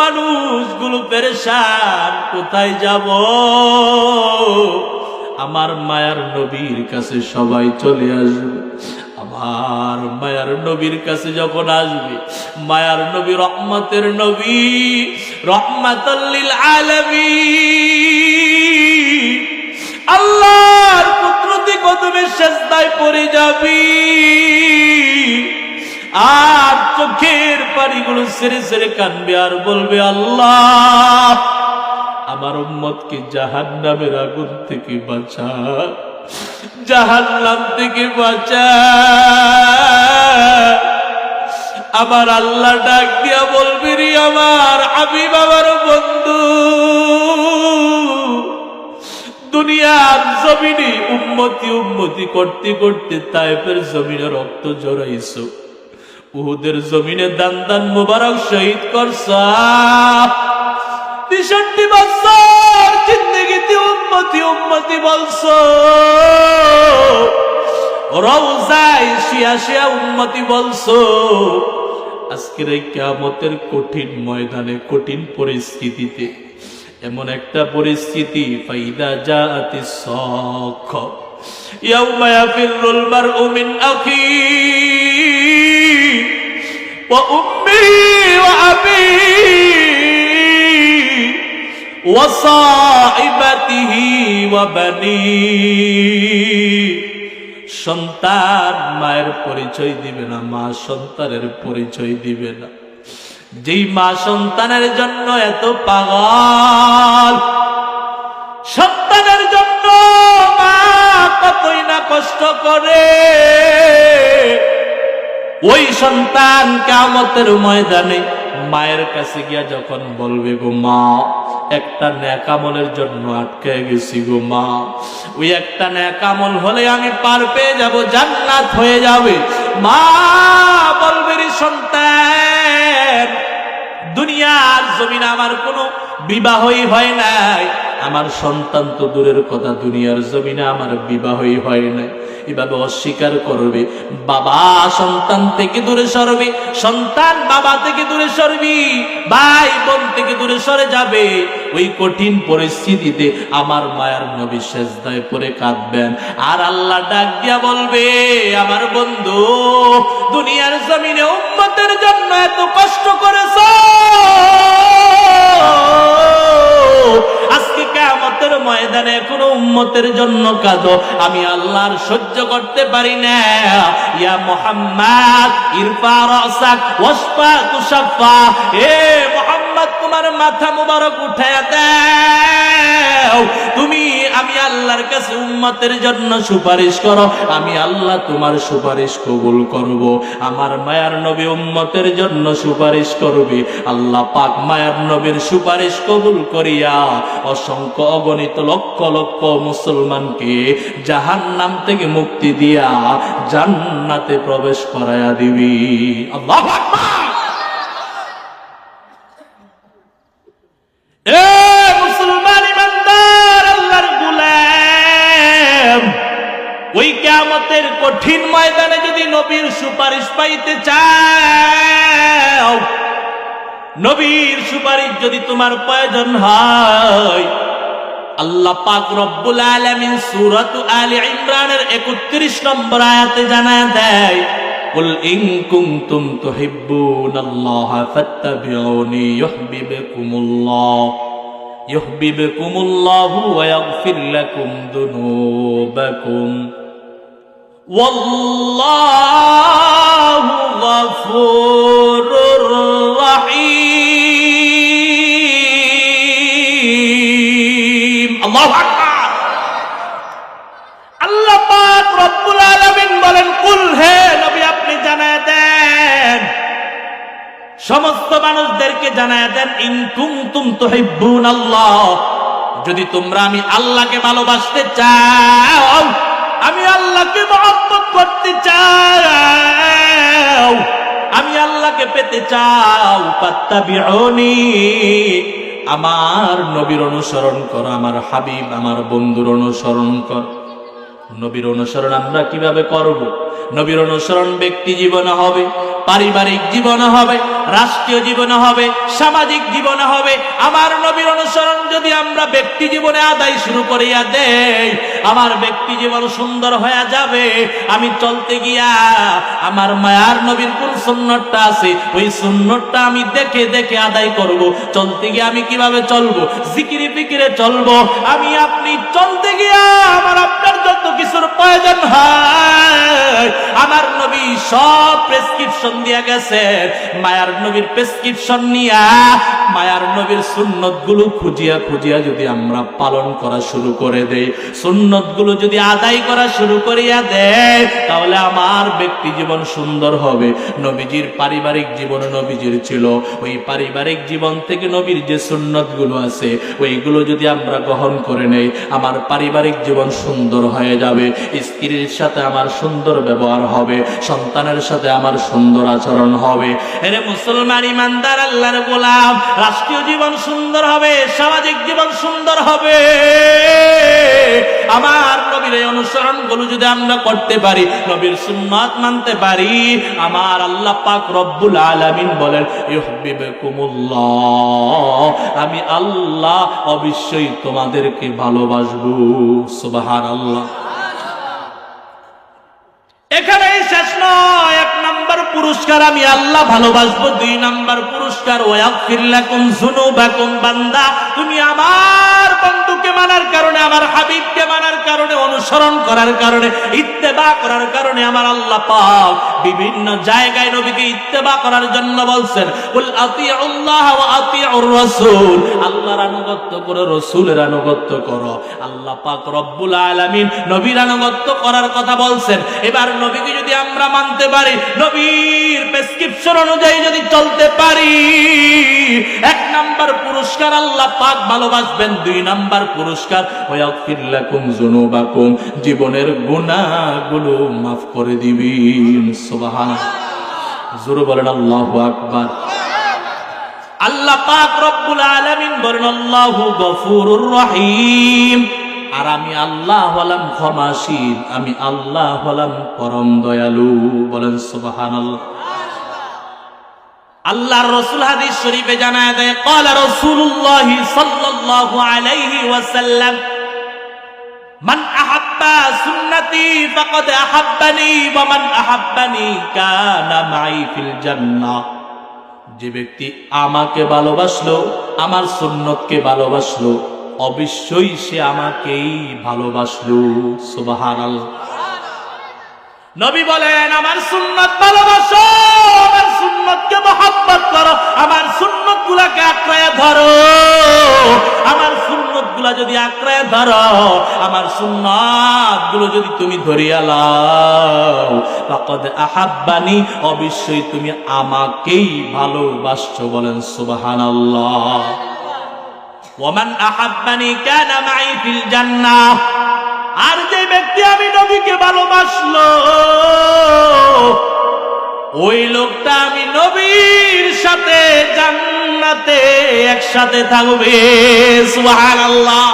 মানুষগুলো পেরেশান, কোথায় যাব? আমার মায়ার নবীর কাছে সবাই চলে আসবে। আমার মায়ার নবীর কাছে যখন আসবে, মায়ার নবী রহমতের নবী রহমাতাল্লিল আলমী আল্লাহর কুদরতি কদমের শেষদায় পড়ে যাবি। আর চোখের পানিগুলো সেরে সেরে কানবে আর বলবে, আল্লাহ, আমার উম্মতকে জাহান নামের আগুন থেকে বাঁচা জাহান নাম থেকে বাঁচা। আমার আল্লাহ ডাক দিয়া বলবি, রে আমার আমি বাবার বন্ধু, দুনিয়ার জমিনে উন্মতি উন্মতি করতে করতে তাইফের জমিনে রক্ত জড়াইছ। উহুদের জমিনে দান দান মুবারক শহীদ করছ। তেষট্টি বছর জিন্দগিতে উন্মতি উন্মতি বলছ। শিয়া উন্মতি বলছো। কঠিন ময়দানে, কঠিন পরিস্থিতিতে, এমন একটা পরিস্থিতি সাহিবাতিহি ওয়া বানি সন্তান মায়ের পরিচয় দিবে না, মা সন্তানের পরিচয় দিবে না। যেই মা সন্তানের জন্য এত পাগল, সন্তানের জন্য মা কতই না কষ্ট করে। ওই সন্তান কামতের ময়দানে মায়ের কাছে গিয়া যখন বলবে, গো মা, একটা ন্যাকামলের জন্য আটকে গেছি গো মা। ওই একটা ন্যাকামল হলে আমি পার পেয়ে যাব, জান্নাত হয়ে যাবে। মা বলবে, রে সন্তান, দুনিয়ার জমিনে আমার কোনো বিবাহই হয় নাই। আমার সন্তান তো দূরের কথা, দুনিয়ার জমিনে আমার বিবাহই হয় নাই এভাবে অস্বীকার করবে। বাবা সন্তান থেকে দূরে সরবে, সন্তান বাবা থেকে দূরে সরবি, ভাই বোন থেকে দূরে সরে যাবে। ওই কঠিন পরিস্থিতিতে আমার মায়ের নবী শেষদায় পরে কাঁদবেন। আর আল্লাহ ডাক দিয়া বলবে, আমার বন্ধু, দুনিয়ার জমিনে উম্মতের জন্য এত কষ্ট করেছ ময়দানে কোনো উম্মতের জন্য কাজ আমি আল্লাহর সহ্য করতে পারি না। ইয়া মোহাম্মদ, ইরফা রসাক ওয়াসফা তুসাফা এ মোহাম্মদ! তোমার মাথা মুবারক উঠায়া দাও। তুমি, আমি আল্লাহর কাছে উম্মতের জন্য সুপারিশ করো, আমি আল্লাহ তোমার সুপারিশ কবুল করব। আমার মায়ার নবী উম্মতের জন্য সুপারিশ করবে। আল্লাহ পাক মায়ার নবীর সুপারিশ কবুল করিয়া অসংখ্য অগণিত লক্ষ লক্ষ মুসলমানকে জাহান নাম থেকে মুক্তি দিয়া জান্নাতে প্রবেশ করায়া দিবি। আল্লাহ এ কিয়ামতের কঠিন ময়দানে যদি নবীর সুপারিশ পাইতে চাও নবীর সুপারিশ যদি তোমার প্রয়োজন হয় আল্লাহ পাক রব্বুল আলামিন সূরাত আলে ইমরানের 31 নম্বর আয়াতে জানায় দেয় قل إن كنتم تحبون الله فاتبعوني يحببكم الله يحببكم الله ويغفر لكم ذنوبكم والله غفور رحيم الله أكبر আল্লাহ পাক রব্বুল আলামিন বলেন কুল হে নবী আপনি জানায় দেন সমস্ত মানুষদেরকে জানায় দেন ইন কুনতুম তুহিব্বুন আল্লাহ যদি তোমরা আমি আল্লাহকে ভালোবাসতে চাও আমি আল্লাহকে মহব্বত করতে চাও আমি আল্লাহকে পেতে চাও পাত্তাবিউনি আমার নবীর অনুসরণ কর, আমার হাবিব, আমার বন্ধুর অনুসরণ কর। নবীর অনুসরণ আমরা কীভাবে করব? নবীর অনুসরণ ব্যক্তি জীবনে হবে, পারিবারিক জীবনে হবে। রাষ্ট্রীয় জীবনে হবে, সামাজিক জীবনে হবে। আমার নবীর অনুসরণ যদি আমরা ব্যক্তি জীবনে আদায় শুরু করিয়া দেই, আমার ব্যক্তি জীবন সুন্দর হয়ে যাবে। আমি চলতে গিয়া আমার মায়ার নবীর কোন সুন্নতটা আছে, ওই সুন্নতটা আমি দেখে দেখে আদায় করব। চলতে গিয়ে আমি কীভাবে চলবো? জিকিরি ফিকিরে চলবো। আমি আপনি চলতে গিয়া আমার আপনার যত কিছুর প্রয়োজন হয়, আমার সব প্রেসক্রিপশন দিয়া গেছে। মায়ার নবীর প্রেসক্রিপশন নিয়া মায়ার নবীর সুন্নতগুলো খুঁজিয়া খুঁজিয়া যদি আমরা পালন করা শুরু করে দেই সুন্নতগুলো যদি আদায় করা শুরু করিয়া দেয় তাহলে আমার ব্যক্তি জীবন সুন্দর হবে। নবীজির পারিবারিক জীবন নবীজির ছিল। ওই পারিবারিক জীবন থেকে নবীর যে সুন্নতগুলো আছে, ওইগুলো যদি আমরা গ্রহণ করে নেই, আমার পারিবারিক জীবন সুন্দর হয়ে যাবে। স্ত্রীর সাথে আমার সুন্দর ব্যবহার হবে সন্তানের সাথে আমার সুন্দর আচরণ হবে। এরে মুসলমান ইমানদার, আল্লাহর গোলাম, রাষ্ট্রীয় জীবন সুন্দর হবে, সামাজিক জীবন সুন্দর হবে। আমার নবীর এই অনুসরণগুলো যদি আমরা করতে পারি, নবীর সুন্নাত মানতে পারি, আমার আল্লাহ পাক রব্বুল আলামিন বলেন, ইউহিব্বুকুমুল্লাহ আমি আল্লাহ অবশ্যই তোমাদেরকে ভালোবাসবো। সুবহানাল্লাহ এখানেই শেষ নয় এক নাম্বার পুরস্কার আমি আল্লাহ ভালোবাসবো। দুই নাম্বার পুরস্কার ওয়াগফিরলাকুম যুনুবাকুম বান্দা তুমি আমার বন্ধুকে মানার কারণে, আমার হাবিবকে মানার কারণে, অনুসরণ করার কারণে, ইত্তেবা করার কারণে আমার আল্লাহ পাক বিভিন্ন জায়গায় নবীকে ইত্তেবা করার জন্য বলছেন, কুল আতিউল্লাহ ওয়া আতিউর রাসূল। আল্লাহর আনুগত্য করো, রাসূলের আনুগত্য করো। আল্লাহ পাক রব্বুল আলামিন নবীর আনুগত্য করার কথা বলছেন। এবার নবীকে যদি আমরা মানতে পারি, নবীর প্রেসক্রিপশন অনুযায়ী যদি চলতে পারি এক নাম্বার পুরস্কার আল্লাহ পাক ভালোবাসবেন, দুই নাম্বার পুরস্কার লাকুম যুনুবাকুম, জীবনের গুনাহগুলো মাফ করে সুবহানাল্লাহ। জোরে বলেন, আল্লাহু পাক রব্বুল বলেন রহিম। আর আমি আল্লাহ হলাম ক্ষমাশীল, আমি আল্লাহ হলাম পরম দয়ালু, বলেন, সুবহানাল্লাহ। আল্লাহর রসুল হাদিস শরীফে জানায় দেয় কলা রসুল্লাহ সাল্লাহ আলাইহি ওয়াসাল্লাম, মান আহাব্বা সুন্নতি ফাকাদ আহাব্বানি ওয়া মান আহাব্বানি কানা মাই ফিল জান্নাহ। যে ব্যক্তি আমাকে ভালোবাসলো, আমার সুন্নতকে ভালোবাসলো, অবশ্যই সে আমাকেই ভালোবাসলো। সুবহানাল্লাহ। নবী বলেন আমার সুন্নত ভালোবাসো আমার সুন্নতকে মহাব্বত করো আমার সুন্নত গুলাকে আঁকড়ায় ধরো আমার সুন্নতগুলা যদি আঁকড়ায় ধরো আমার সুন্নতগুলো যদি তুমি ধরিয়া লাও ফাকাদ আহাব্বানি অবশ্যই তুমি আমাকেই ভালোবাসছো বলেন সুবহানাল্লাহ। ওমান আহাব্বানি কানা মাই ফিল জান্নাহ। আর যে ব্যক্তি আমি নবীকে ভালোবাসলো, ওই লোকটা আমি নবীর সাথে জান্নাতে একসাথে থাকবে, সুবহানাল্লাহ।